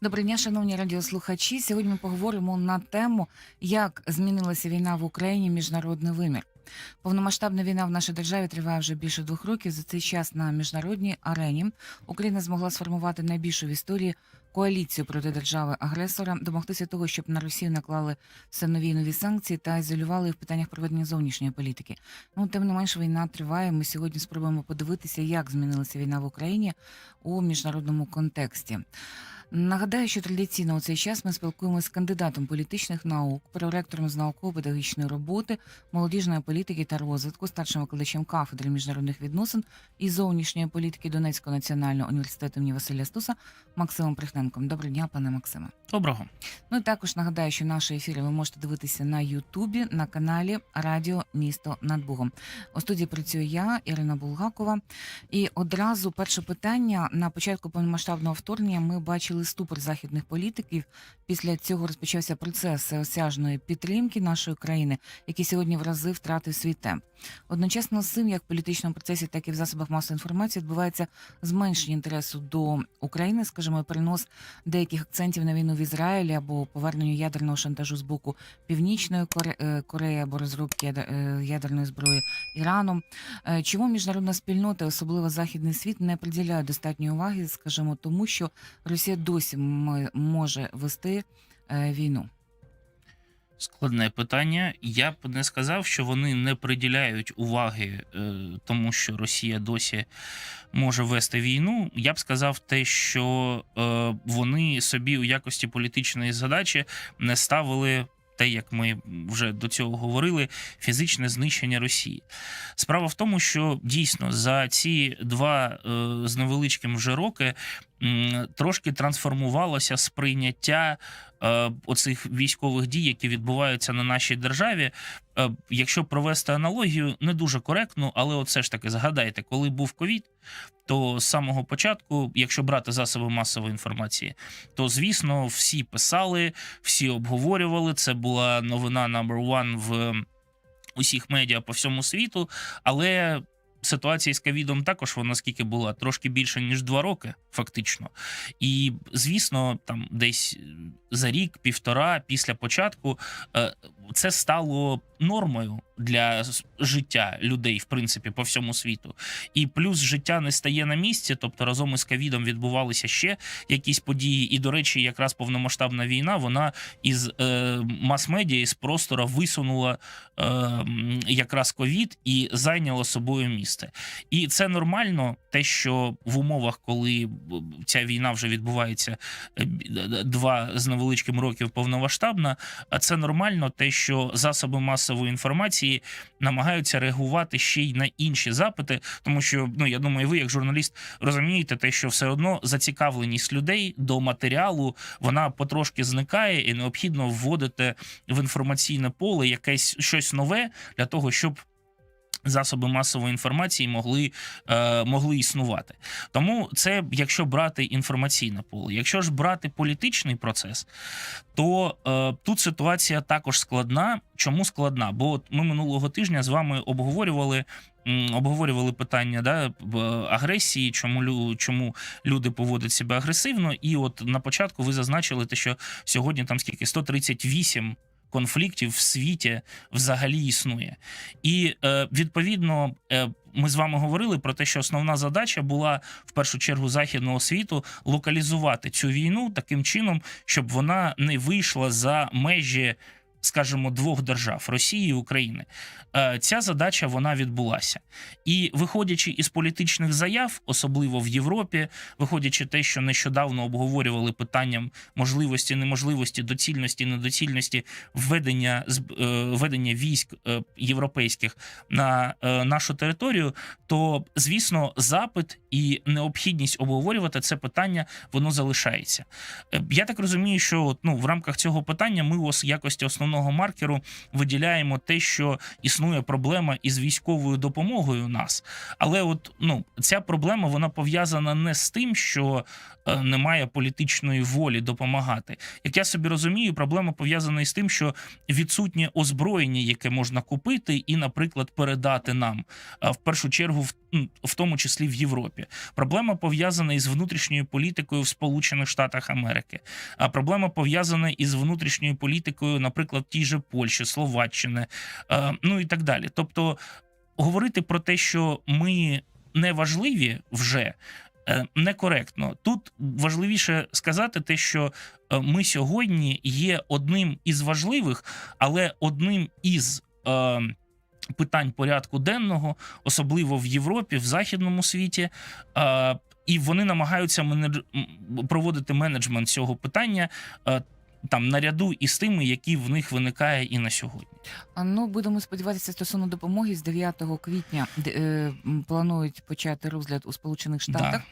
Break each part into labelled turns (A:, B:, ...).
A: Доброго дня, шановні радіослухачі. Сьогодні ми поговоримо на тему, як змінилася війна в Україні, міжнародний вимір. Повномасштабна війна в нашій державі триває вже більше двох років. За цей час на міжнародній арені Україна змогла сформувати найбільшу в історії коаліцію проти держави-агресора, домогтися того, щоб на Росію наклали все нові нові санкції та ізолювали в питаннях проведення зовнішньої політики. Ну тим не менш, війна триває. Ми сьогодні спробуємо подивитися, як змінилася війна в Україні у міжнародному контексті. Нагадаю, що традиційно у цей час ми спілкуємося з кандидатом політичних наук, проректором з науково-педагогічної роботи, молодіжної політики та розвитку, старшим викладачем кафедри міжнародних відносин і зовнішньої політики Донецького національного університету імені Василя Стуса Максимом Прихненком. Доброго дня, пане Максиме.
B: Доброго.
A: Ну і також нагадаю, що наші ефіри ви можете дивитися на Ютубі на каналі Радіо Місто над Бугом. У студії працюю я, Ірина Булгакова. І одразу перше питання на початку повномасштабного вторгнення ми бачили ступор західних політиків. Після цього розпочався процес осяжної підтримки нашої країни, який сьогодні в рази втратив свій темп. Одночасно з цим, як в політичному процесі, так і в засобах масової інформації, відбувається зменшення інтересу до України, скажімо, перенос деяких акцентів на війну в Ізраїлі або поверненню ядерного шантажу з боку Північної е, Кореї або розробки е, ядерної зброї Іраном. Е, Чому міжнародна спільнота, особливо західний світ, не приділяє достатньої уваги, скажімо, тому що Росія досі може вести війну.
B: Складне питання. Я б не сказав, що вони не приділяють уваги е, тому, що Росія досі може вести війну. Я б сказав те, що е, вони собі у якості політичної задачі не ставили. Те, як ми вже до цього говорили, фізичне знищення Росії. Справа в тому, що дійсно за ці два е, з невеличким вже роки трошки трансформувалося сприйняття е, оцих військових дій, які відбуваються на нашій державі. Е, якщо провести аналогію, не дуже коректно, але от все ж таки згадайте, коли був ковід, то з самого початку, якщо брати засоби масової інформації, то звісно всі писали, всі обговорювали. Це була новина number one в усіх медіа по всьому світу, але. Ситуація з ковідом також вона скільки була трошки більше ніж два роки, фактично. І звісно, там десь за рік, півтора після початку е, це стало нормою для життя людей, в принципі, по всьому світу. І плюс життя не стає на місці, тобто разом із ковідом відбувалися ще якісь події. І, до речі, якраз повномасштабна війна вона із е, мас-медіа, із простора висунула е, якраз ковід і зайняла собою місце. І це нормально, те, що в умовах, коли ця війна вже відбувається е, два з невеличким років повномасштабна, це нормально, те, що засоби масової інформації намагаються реагувати ще й на інші запити, тому що ну я думаю, ви як журналіст розумієте, те, що все одно зацікавленість людей до матеріалу вона потрошки зникає, і необхідно вводити в інформаційне поле якесь щось нове для того, щоб. Засоби масової інформації могли, е, могли існувати. Тому це якщо брати інформаційне поле. Якщо ж брати політичний процес, то е, тут ситуація також складна. Чому складна? Бо от ми минулого тижня з вами обговорювали. Обговорювали питання да, агресії, чому чому люди поводять себе агресивно. І от на початку ви зазначили те, що сьогодні там скільки 138 конфліктів в світі взагалі існує. І е, відповідно е, ми з вами говорили про те, що основна задача була в першу чергу західного світу локалізувати цю війну таким чином, щоб вона не вийшла за межі. Скажімо, двох держав Росії і України. Е, Ця задача вона відбулася. І виходячи із політичних заяв, особливо в Європі, виходячи те, що нещодавно обговорювали питанням можливості, неможливості, доцільності, недоцільності введення е, введення військ е, європейських на нашу територію, то звісно, запит і необхідність обговорювати це питання воно залишається. Я так розумію, що ну, в рамках цього питання ми ось якості основного маркеру виділяємо те, що існує проблема із військовою допомогою у нас. Але от ну ця проблема вона пов'язана не з тим, що е, немає політичної волі допомагати. Як я собі розумію, проблема пов'язана із тим, що відсутнє озброєння, яке можна купити і, наприклад, передати нам. В першу чергу, в в тому числі в Європі. Проблема пов'язана із внутрішньою політикою в Сполучених Штатах Америки. А проблема пов'язана із внутрішньою політикою, наприклад, тій же Польщі, Словаччини, е, ну і так далі. Тобто, говорити про те, що ми не важливі вже. е, Некоректно тут важливіше сказати те, що е, ми сьогодні є одним із важливих, але одним із е, питань порядку денного, особливо в Європі, в західному світі. І вони намагаються проводити менеджмент цього питання там наряду із тими, які в них виникає і на сьогодні.
A: А, Ну, будемо сподіватися, стосовно допомоги з 9 квітня де, е, планують почати розгляд у Сполучених Штатах
B: Да.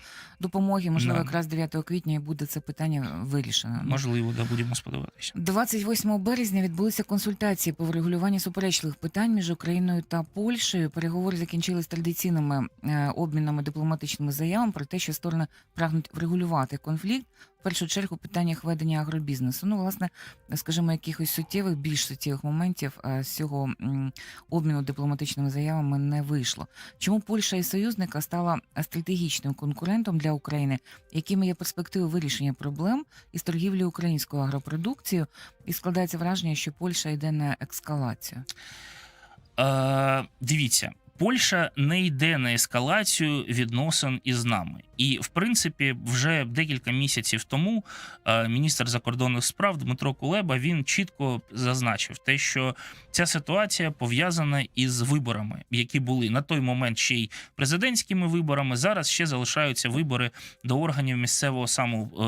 A: допомоги. Можливо,
B: Да.
A: якраз 9 квітня і буде це питання вирішено.
B: Можливо, да будемо сподіватися.
A: 28 березня відбулися консультації по врегулюванню суперечливих питань між Україною та Польщею. Переговори закінчились традиційними е, обмінами дипломатичними заявами про те, що сторони прагнуть врегулювати конфлікт. Першу чергу питаннях ведення агробізнесу. Ну, власне, скажімо, якихось суттєвих, більш суттєвих моментів е, з цього обміну дипломатичними заявами не вийшло. Чому Польща із союзника стала стратегічним конкурентом для України? Якими є перспективи вирішення проблем із торгівлею українською агропродукцією? І складається враження, що Польща йде на ескалацію.
B: Е, дивіться, Польща не йде на ескалацію відносин із нами. І, в принципі, вже декілька місяців тому е, міністр закордонних справ Дмитро Кулеба він чітко зазначив те, що ця ситуація пов'язана із виборами, які були на той момент ще й президентськими виборами. Зараз ще залишаються вибори до органів місцевого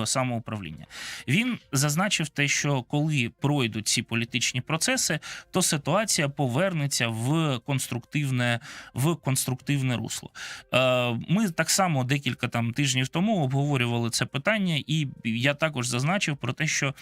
B: е, самоуправління. Він зазначив те, що коли пройдуть ці політичні процеси, то ситуація повернеться в конструктивне в конструктивне русло. Е, Ми так само декілька там тижнів тому обговорювали це питання, і я також зазначив про те, що.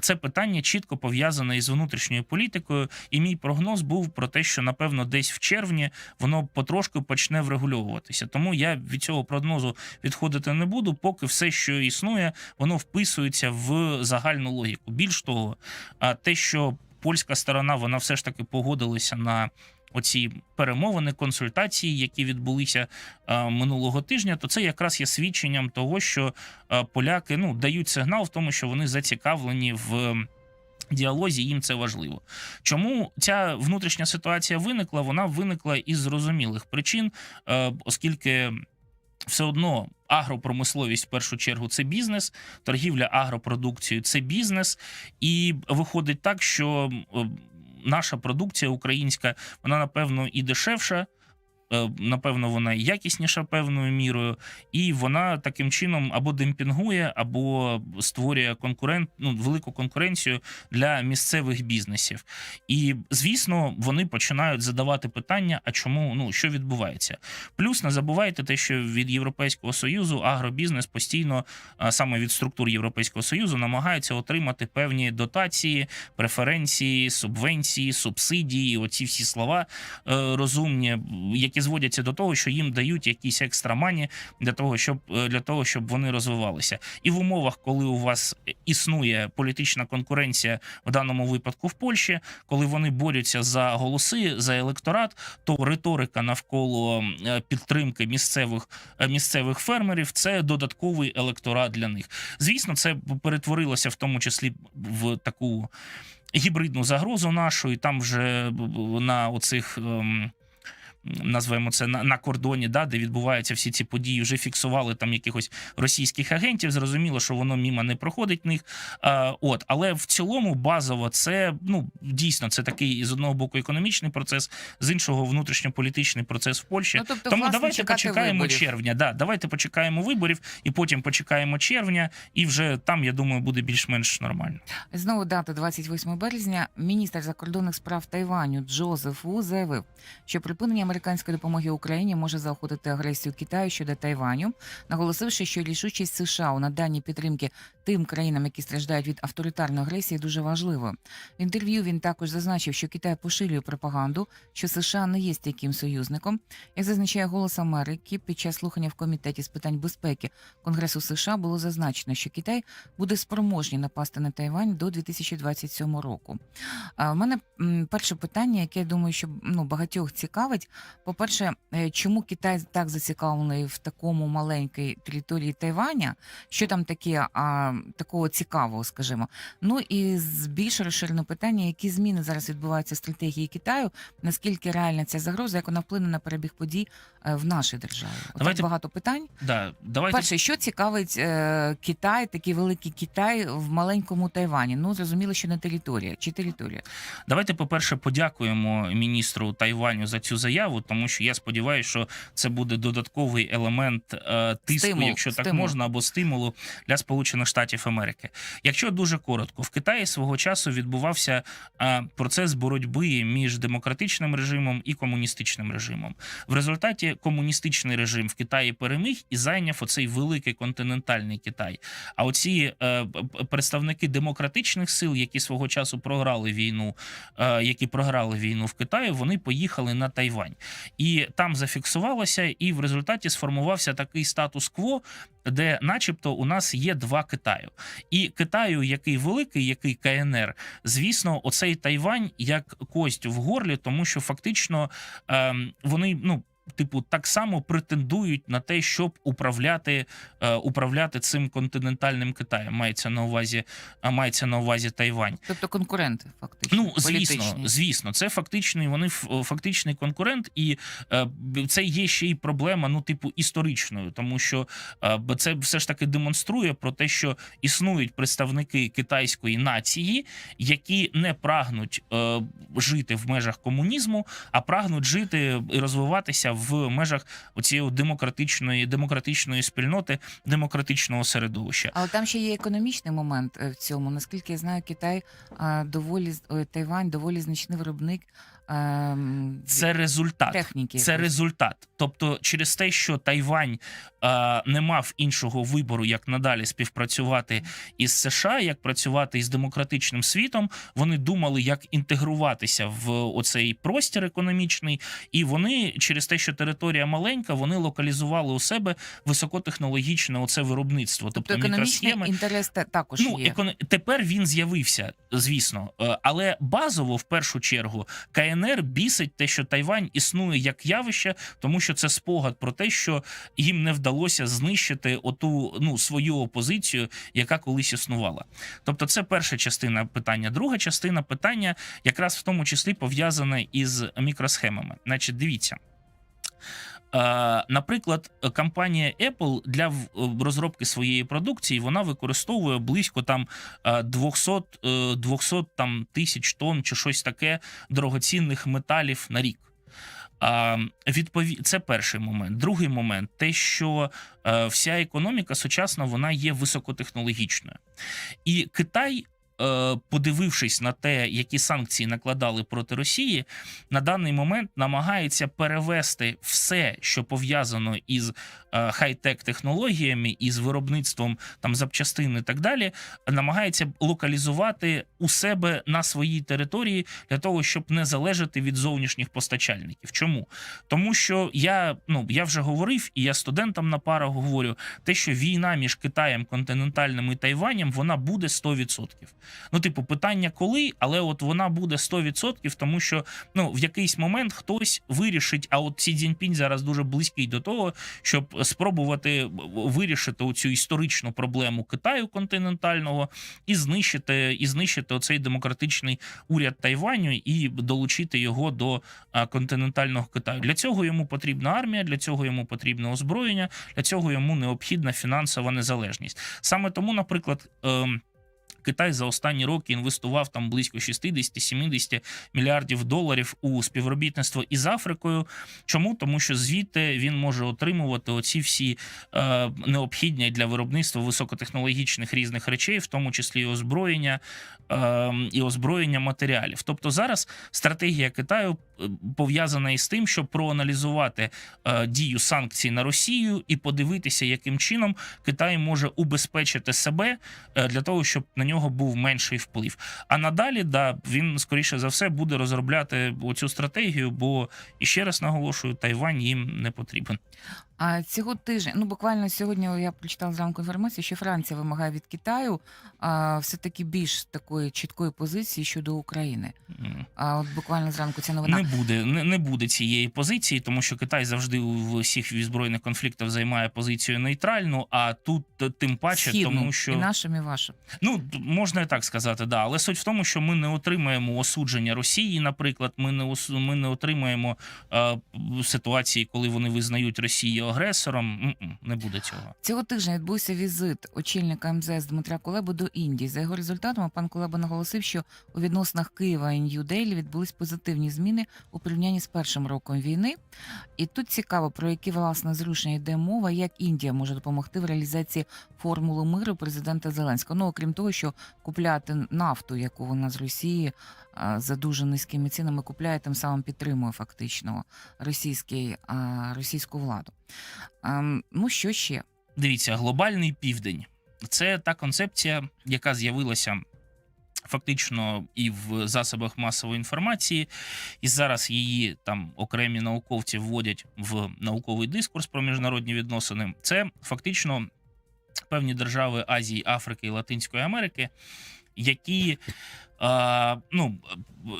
B: Це питання чітко пов'язане із внутрішньою політикою, і мій прогноз був про те, що напевно десь в червні воно потрошку почне врегульовуватися. Тому я від цього прогнозу відходити не буду, поки все, що існує, воно вписується в загальну логіку. Більш того, те, що польська сторона вона все ж таки погодилася на оці перемовини, консультації, які відбулися е, минулого тижня, то це якраз є свідченням того, що е, поляки ну дають сигнал в тому, що вони зацікавлені в. Діалозі їм це важливо. Чому ця внутрішня ситуація виникла? Вона виникла із зрозумілих причин, е, оскільки все одно агропромисловість в першу чергу це бізнес, торгівля агропродукцією це бізнес, і виходить так, що наша продукція українська, вона напевно і дешевша. Е, Напевно, вона якісніша певною мірою, і вона таким чином або демпінгує, або створює конкурент, ну, велику конкуренцію для місцевих бізнесів. І звісно, вони починають задавати питання: а чому ну що відбувається? Плюс не забувайте те, що від Європейського союзу агробізнес постійно, саме від структур Європейського союзу, намагається отримати певні дотації, преференції, субвенції, субсидії. Оці всі слова е, розумні, які зводяться до того, що їм дають якісь екстрамані для того, щоб е, для того, щоб вони розвивалися. І в умовах, коли у вас існує політична конкуренція в даному випадку в Польщі, коли вони борються за голоси за електорат, то риторика навколо е, підтримки місцевих е, місцевих фермерів це додатковий електорат для них. Звісно, це перетворилося в тому числі в таку гібридну загрозу нашу, і там вже на оцих. ем, Назвемо це на, на кордоні, да, де відбуваються всі ці події, вже фіксували там якихось російських агентів. Зрозуміло, що воно мімо не проходить них. А, от, але в цілому базово це ну дійсно це такий з одного боку економічний процес, з іншого внутрішньополітичний процес в Польщі.
A: Ну, тобто,
B: Тому
A: власне,
B: давайте почекаємо
A: виборів.
B: червня. Да, давайте почекаємо виборів, і потім почекаємо червня, і вже там, я думаю, буде більш-менш нормально.
A: Знову дата 28 березня. Міністр закордонних справ Тайваню Джозеф Ву заявив, що припинення американської допомоги Україні може заохотити агресію Китаю щодо Тайваню, наголосивши, що рішучість США у наданні підтримки тим країнам, які страждають від авторитарної агресії, дуже важливою. В інтерв'ю він також зазначив, що Китай поширює пропаганду, що США не є стійким союзником. Як зазначає голос Америки, під час слухання в комітеті з питань безпеки Конгресу США було зазначено, що Китай буде спроможний напасти на Тайвань до 2027 року. А в мене перше питання, яке я думаю, що ну багатьох цікавить. По-перше, е, чому Китай так зацікавлений в такому маленькій території Тайваня? Що там таке а, такого цікавого, скажімо? Ну і з більш розширене питання, які зміни зараз відбуваються в стратегії Китаю? Наскільки реальна ця загроза, як вона вплине на перебіг подій е, в нашій державі? Отак
B: Давайте-
A: багато питань.
B: Да, давайте
A: Перше, що цікавить е, Китай, такий великий Китай в маленькому Тайвані? Ну зрозуміло, що не територія чи територія.
B: Давайте, по-перше, подякуємо міністру Тайваню за цю заяву, тому що я сподіваюся, що це буде додатковий елемент е, тиску,
A: Стимул,
B: якщо так можна, або стимулу для Сполучених Штатів Америки. Якщо дуже коротко, в Китаї свого часу відбувався е, процес боротьби між демократичним режимом і комуністичним режимом. В результаті комуністичний режим в Китаї переміг і зайняв оцей великий континентальний Китай. А оці е, представники демократичних сил, які свого часу програли війну, е, які програли війну в Китаї, вони поїхали на Тайвань, і там зафіксувалося, і в результаті сформувався такий статус-кво. Де, начебто, у нас є два Китаю, і Китаю, який великий, який КНР, звісно, оцей Тайвань як кость в горлі, тому що фактично ем, вони ну. Типу, так само претендують на те, щоб управляти, е, управляти цим континентальним Китаєм. Мається на увазі, а мається на увазі Тайвань.
A: Тобто конкуренти, фактично.
B: Ну звісно,
A: політичні.
B: звісно, це фактичний. Вони фактичний конкурент, і е, це є ще й проблема, ну типу історичною, тому що е, це все ж таки демонструє про те, що існують представники китайської нації, які не прагнуть е, жити в межах комунізму, а прагнуть жити і розвиватися в межах цієї демократичної демократичної спільноти, демократичного середовища.
A: Але там ще є економічний момент е, в цьому. Наскільки я знаю, Китай доволі з- Тайвань доволі значний виробник
B: Це результат.
A: техніки.
B: Це результат. Тобто, через те, що Тайвань е, не мав іншого вибору, як надалі співпрацювати із США, як працювати із демократичним світом, вони думали, як інтегруватися в оцей простір економічний, і вони через те, що територія маленька, вони локалізували у себе високотехнологічне оце виробництво,
A: Тобто
B: тобто,
A: економічний
B: мікросхеми.
A: інтерес також
B: Ну,
A: є.
B: економ... тепер він з'явився, звісно, Е, але базово, в першу чергу, КНР бісить те, що Тайвань існує як явище, тому що це спогад про те, що їм не вдалося знищити оту ну свою опозицію, яка колись існувала. Тобто, це перша частина питання. Друга частина питання, якраз в тому числі пов'язана із мікросхемами. Значить, дивіться. Е, Наприклад, компанія Apple для розробки своєї продукції вона використовує близько там е, 200, е, 200 там, тисяч тонн чи щось таке дорогоцінних металів на рік. Відпові... Це перший момент. Другий момент те, що е, вся економіка сучасна вона є високотехнологічною. І Китай, е, подивившись на те, які санкції накладали проти Росії, на даний момент намагається перевести все, що пов'язано із е, хай-тек технологіями, із виробництвом там запчастин і так далі, намагається локалізувати у себе на своїй території для того, щоб не залежати від зовнішніх постачальників. Чому? Тому що я ну я вже говорив, і я студентам на парах говорю, те, що війна між Китаєм континентальним і Тайванем, вона буде 100%. Ну, типу, питання коли, але от вона буде 100%, тому що ну в якийсь момент хтось вирішить, а от Сі Цзіньпінь зараз дуже близький до того, щоб спробувати вирішити оцю історичну проблему Китаю континентального і знищити і знищити оцей демократичний уряд Тайваню і долучити його до континентального Китаю. Для цього йому потрібна армія, для цього йому потрібне озброєння, для цього йому необхідна фінансова незалежність. Саме тому, наприклад. Китай за останні роки інвестував там близько 60-70 мільярдів доларів у співробітництво із Африкою. Чому? Тому що звідти він може отримувати оці всі е, необхідні для виробництва високотехнологічних різних речей, в тому числі і озброєння е, і озброєння матеріалів. Тобто зараз стратегія Китаю е, пов'язана із тим, щоб проаналізувати е, дію санкцій на Росію і подивитися, яким чином Китай може убезпечити себе е, для того, щоб на нього був менший вплив. А надалі, да, він скоріше за все буде розробляти оцю стратегію, бо і ще раз наголошую, Тайвань їм не потрібен.
A: А цього тижня, ну буквально сьогодні я прочитала зранку інформацію, що Франція вимагає від Китаю а, все-таки більш такої чіткої позиції щодо України.
B: М.
A: А от буквально зранку ця новина.
B: Не буде, не, не буде цієї позиції, тому що Китай завжди у всіх збройних конфліктах займає позицію нейтральну, а тут тим паче,
A: Східну,
B: тому що
A: і нашим, і вашим.
B: Ну, можна і так сказати, да. Але суть в тому, що ми не отримаємо осудження Росії, наприклад, ми не ос- ми не отримаємо е, ситуації, коли вони визнають Росію агресором. Не буде цього.
A: Цього тижня відбувся візит очільника МЗС Дмитра Кулеби до Індії. За його результатами пан Кулеба наголосив, що у відносинах Києва і Нью-Делі відбулись позитивні зміни у порівнянні з першим роком війни. І тут цікаво, про які власне зрушення йде мова, як Індія може допомогти в реалізації формули миру президента Зеленського. Ну окрім того, що купляти нафту, яку вона з Росії за дуже низькими цінами купляє, тим самим підтримує фактично російський, російську владу. Ем, ну що ще?
B: Дивіться, глобальний південь це та концепція, яка з'явилася. Фактично і в засобах масової інформації, і зараз її там окремі науковці вводять в науковий дискурс про міжнародні відносини. Це фактично певні держави Азії, Африки і Латинської Америки, які, е, ну,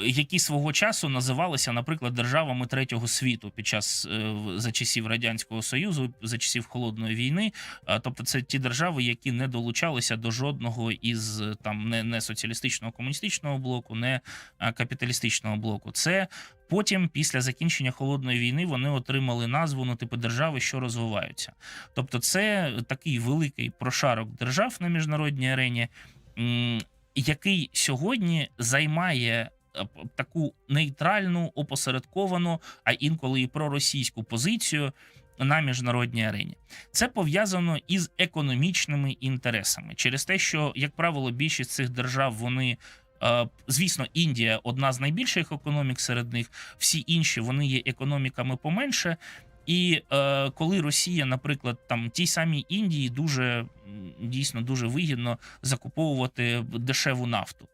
B: які свого часу називалися, наприклад, державами третього світу під час е, за часів радянського союзу, за часів холодної війни. Е, Тобто, це ті держави, які не долучалися до жодного із там не, не соціалістичного комуністичного блоку, не е, капіталістичного блоку. Це потім, після закінчення холодної війни, вони отримали назву ну, типу держави, що розвиваються. Тобто, це такий великий прошарок держав на міжнародній арені, який сьогодні займає е, таку нейтральну, опосередковану, а інколи і проросійську позицію на міжнародній арені. Це пов'язано із економічними інтересами через те, що, як правило, більшість цих держав вони. е, Звісно, Індія одна з найбільших економік серед них. Всі інші вони є економіками поменше. І е, коли Росія, наприклад, там тій самій Індії дуже дійсно дуже вигідно закуповувати дешеву нафту.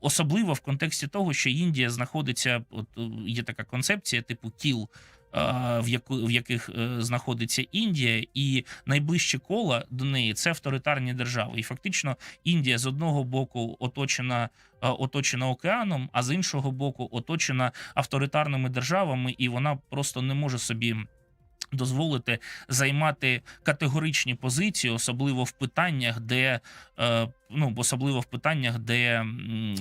B: Особливо в контексті того, що Індія знаходиться, от є така концепція, типу кіл. Е, В яку в яких е, знаходиться Індія, і найближче кола до неї це авторитарні держави. І фактично Індія з одного боку оточена, е, оточена океаном, а з іншого боку оточена авторитарними державами, і вона просто не може собі. Дозволити займати категоричні позиції, особливо в питаннях, де е, ну особливо в питаннях, де,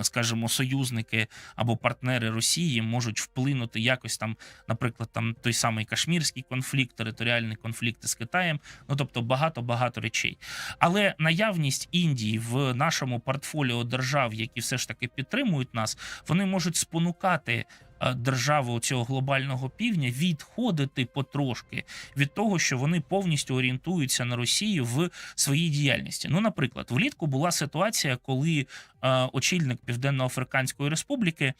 B: скажімо, союзники або партнери Росії можуть вплинути якось там, наприклад, там той самий Кашмірський конфлікт, територіальні конфлікти з Китаєм. Ну тобто багато багато речей. Але наявність Індії в нашому портфоліо держав, які все ж таки підтримують нас, вони можуть спонукати. Е, Держави цього глобального півдня відходити потрошки від того, що вони повністю орієнтуються на Росію в своїй діяльності. Ну, наприклад, влітку була ситуація, коли очільник Південно-Африканської Республіки,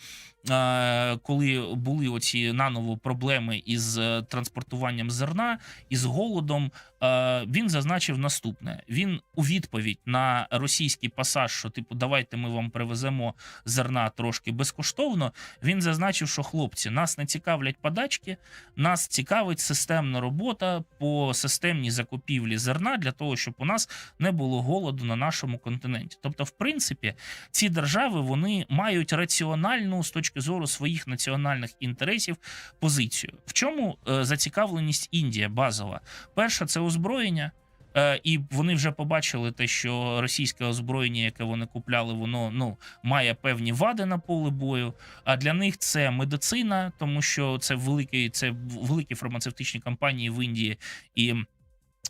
B: е, коли були оці наново проблеми із е, транспортуванням зерна із голодом, е, він зазначив наступне: він у відповідь на російський пасаж, що типу, давайте ми вам привеземо зерна трошки безкоштовно. Він зазначив, що хлопці нас не цікавлять подачки, нас цікавить системна робота по системній закупівлі зерна для того, щоб у нас не було голоду на нашому континенті. Тобто, в принципі, ці держави вони мають раціональну з точки зору своїх національних інтересів позицію. В чому е, зацікавленість Індія базова? Перша це озброєння. Е, І вони вже побачили те, що російське озброєння, яке вони купляли, воно ну має певні вади на поле бою. А для них це медицина, тому що це великі, це великі фармацевтичні компанії в Індії, і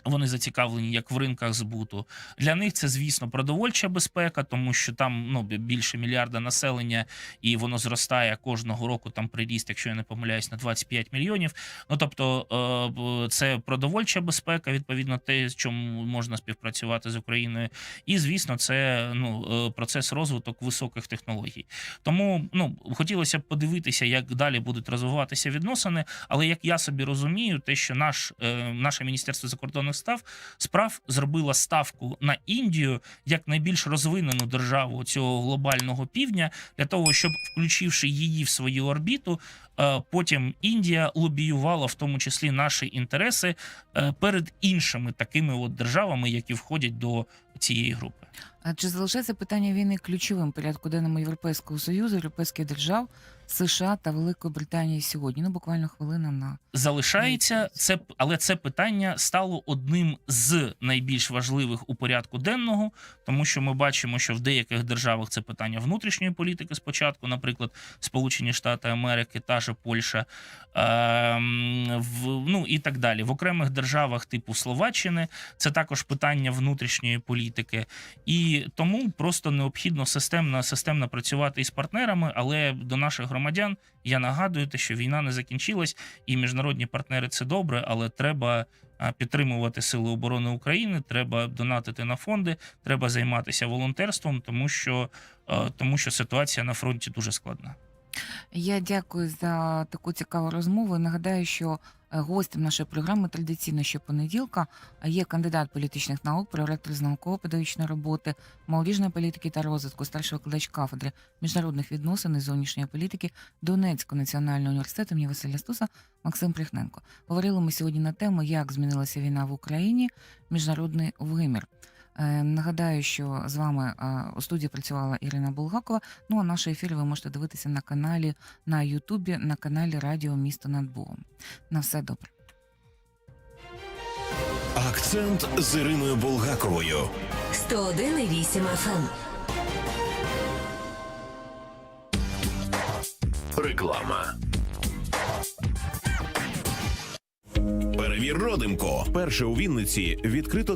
B: Вони зацікавлені як в ринках збуту. Для них це, звісно, продовольча безпека, тому що там ну, більше мільярда населення, і воно зростає кожного року. Там приріст, якщо я не помиляюсь, на 25 мільйонів. Ну тобто, е, це продовольча безпека, відповідно, те, з чому можна співпрацювати з Україною. І звісно, це ну е, процес розвиток високих технологій. Тому ну хотілося б подивитися, як далі будуть розвиватися відносини. Але як я собі розумію, те, що наш е, наше міністерство закордонних став справ зробила ставку на Індію як найбільш розвинену державу цього глобального півдня, для того, щоб включивши її в свою орбіту, е, потім Індія лобіювала в тому числі наші інтереси е, перед іншими такими от державами, які входять до цієї групи.
A: А Чи залишається питання війни ключовим порядку денному Європейського Союзу, європейських держав, США та Великої Британії сьогодні? Ну, буквально хвилина на
B: залишається це, але це питання стало одним з найбільш важливих у порядку денного, тому що ми бачимо, що в деяких державах це питання внутрішньої політики спочатку, наприклад, Сполучені Штати Америки, та же Польща, ем, в, ну і так далі. В окремих державах типу Словаччини це також питання внутрішньої політики, і тому просто необхідно системно системно працювати із партнерами. Але до наших громадян я нагадую, те, що війна не закінчилась, і міжнародні партнери це добре, але треба підтримувати сили оборони України. Треба донатити на фонди, треба займатися волонтерством, тому що, тому що ситуація на фронті дуже складна.
A: Я дякую за таку цікаву розмову. Нагадаю, що гостем нашої програми традиційно щопонеділка є кандидат політичних наук, проректор з науково-педагогічної роботи, молодіжної політики та розвитку, старший викладач кафедри міжнародних відносин і зовнішньої політики Донецького національного університету імені Василя Стуса Максим Прихненко. Говорили ми сьогодні на тему, як змінилася війна в Україні, міжнародний вимір. Е, Нагадаю, що з вами е, у студії працювала Ірина Булгакова. Ну а наші ефіри ви можете дивитися на каналі на Ютубі, на каналі Радіо Місто над Богом. На все добре.
C: Акцент з Іриною Булгаковою.
D: 101,8 FM.
C: Реклама. Перевір родимко. Перше у Вінниці відкрито